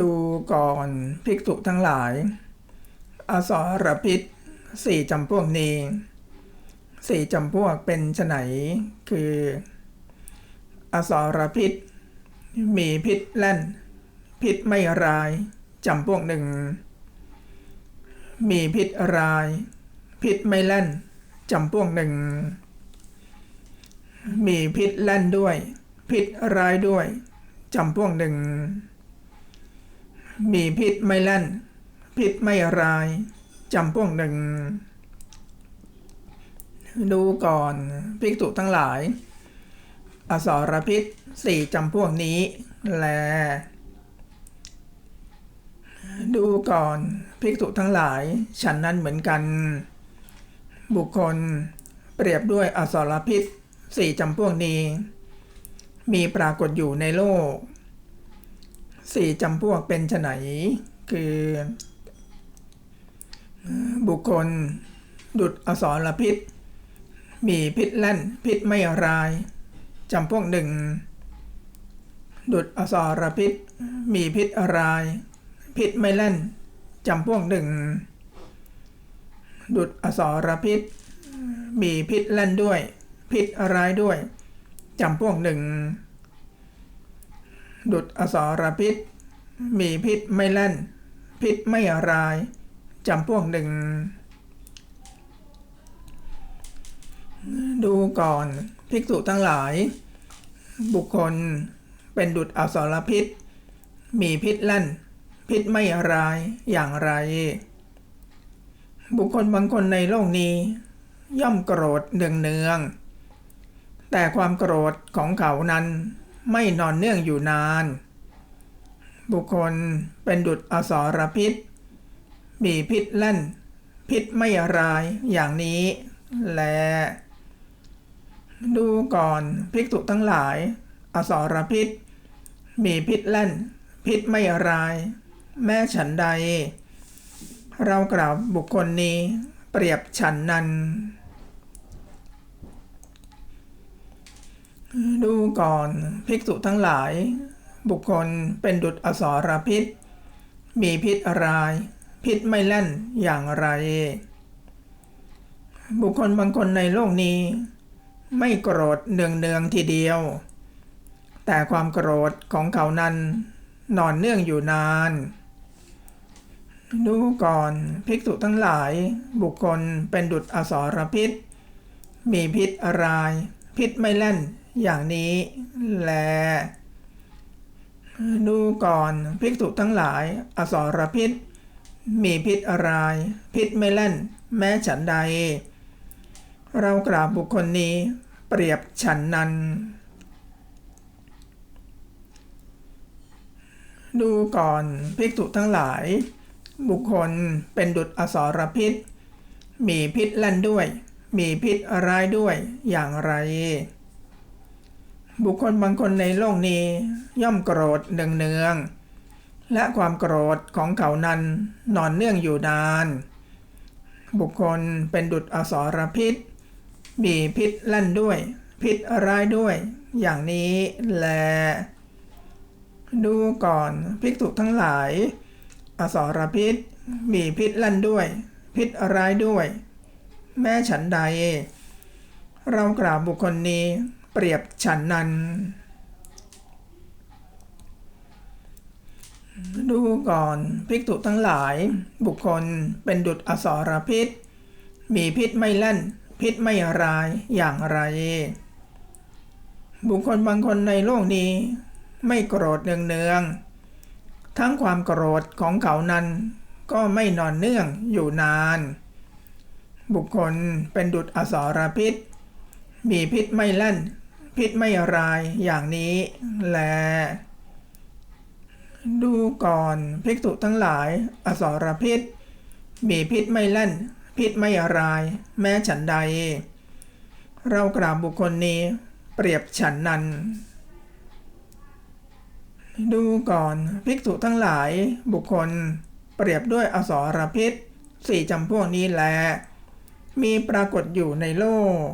ดูก่อนภิกษุทั้งหลาย อสรพิษสี่จำพวกนี้สี่จำพวกเป็นไฉนคือ อสรพิษ มีพิษแล่น พิษไม่ร้ายจำพวกหนึ่ง มีพิษร้าย พิษไม่แล่นจำพวกหนึ่ง มีพิษแล่นด้วย พิษร้ายด้วยจำพวกหนึ่ง มีพิษไม่แล่น พิษไม่ร้ายจำพวกหนึ่ง ดูก่อนภิกษุทั้งหลาย อสรพิษสี่จำพวกนี้ แล ดูก่อนภิกษุทั้งหลาย ฉันนั้นเหมือนกัน บุคคลเปรียบด้วยอสรพิษสี่จำพวกนี้ มีปรากฏอยู่ในโลก สี่จำพวกเป็นไฉนคือ บุคคล ดุดอสรพิษ มีพิษแล่น พิษไม่รายจำพวกหนึ่งดุดอสรพิษ มีพิษราย พิษไม่แล่นจำพวกหนึ่งดุดอสรพิษ มีพิษแล่นด้วย พิษรายด้วยจำพวกหนึ่ง ดุดอสรพิษ มีพิษไม่แล่น พิษไม่รายจำพวกหนึ่ง ดูก่อนภิกษุทั้งหลาย บุคคลเป็นดุจอสรพิษ มีพิษแล่น พิษไม่รายอย่างไร บุคคลบางคนในโลกนี้ ย่อมโกรธเนืองเนืองแต่ความโกรธของเขานั้น ไม่นอนเนื่องอยู่นาน บุคคลเป็นดุจอสรพิษ มีพิษแล่น พิษไม่รายอย่างนี้ และ ดูก่อนภิกษุทั้งหลาย อสรพิษ มีพิษแล่น พิษไม่ราย แม้ฉันใด เรากล่าวบุคคลนี้เปรียบฉันนั้น ดูก่อนภิกษุทั้งหลาย บุคคลเป็นดุจอสรพิษ มีพิษรายพิษไม่แล่นอย่างไร บุคคลบางคนในโลกนี้ ไม่โกรธเนืองเนืองๆทีเดียว แต่ความโกรธของเขานั้นนอนเนื่องอยู่นาน ดูก่อนภิกษุทั้งหลาย บุคคลเป็นดุจอสรพิษ มีพิษรายพิษไม่แล่น อย่างนี้ แล ดูก่อนภิกษุทั้งหลาย อสรพิษ มีพิษรายพิษไม่แล่น แม้ฉันใด เรากราบบุคคลนี้ เปรียบฉันนั้น ดูก่อนภิกษุทั้งหลาย บุคคลเป็นดุจอสรพิษ มีพิษแล่นด้วย มีพิษร้ายด้วยอย่างไร บุคคลบางคนในโลกนี้ย่อมโกรธเนืองๆและความโกรธของเขานั้นนอนเนื่องอยู่นาน บุคคลเป็นดุจอสรพิษ มีพิษแล่นด้วย พิษร้ายด้วย อย่างนี้แล ดูก่อนภิกษุทั้งหลาย อสรพิษ มีพิษแล่นด้วย พิษร้ายด้วย แม้ฉันใด เรากล่าวบุคคลนี้ เปรียบฉันนั้น ดูก่อนภิกษุทั้งหลาย บุคคลเป็นดุจอสรพิษ มีพิษไม่แล่น พิษไม่ร้ายอย่างไร บุคคลบางคนในโลกนี้ ไม่โกรธเนืองๆทั้งความโกรธของเขานั้นก็ไม่นอนเนื่องอยู่นาน บุคคลเป็นดุจอสรพิษ มีพิษไม่แล่น พิษไม่ร้ายอย่างนี้แล ดูก่อนภิกษุทั้งหลาย อสรพิษ มีพิษไม่แล่น พิษไม่ร้าย แม้ฉันใด เรากราบบุคคลนี้ เปรียบฉันนั้น ดูก่อนภิกษุทั้งหลายบุคคล เปรียบด้วยอสรพิษสี่จำพวกนี้แล มีปรากฏอยู่ในโลก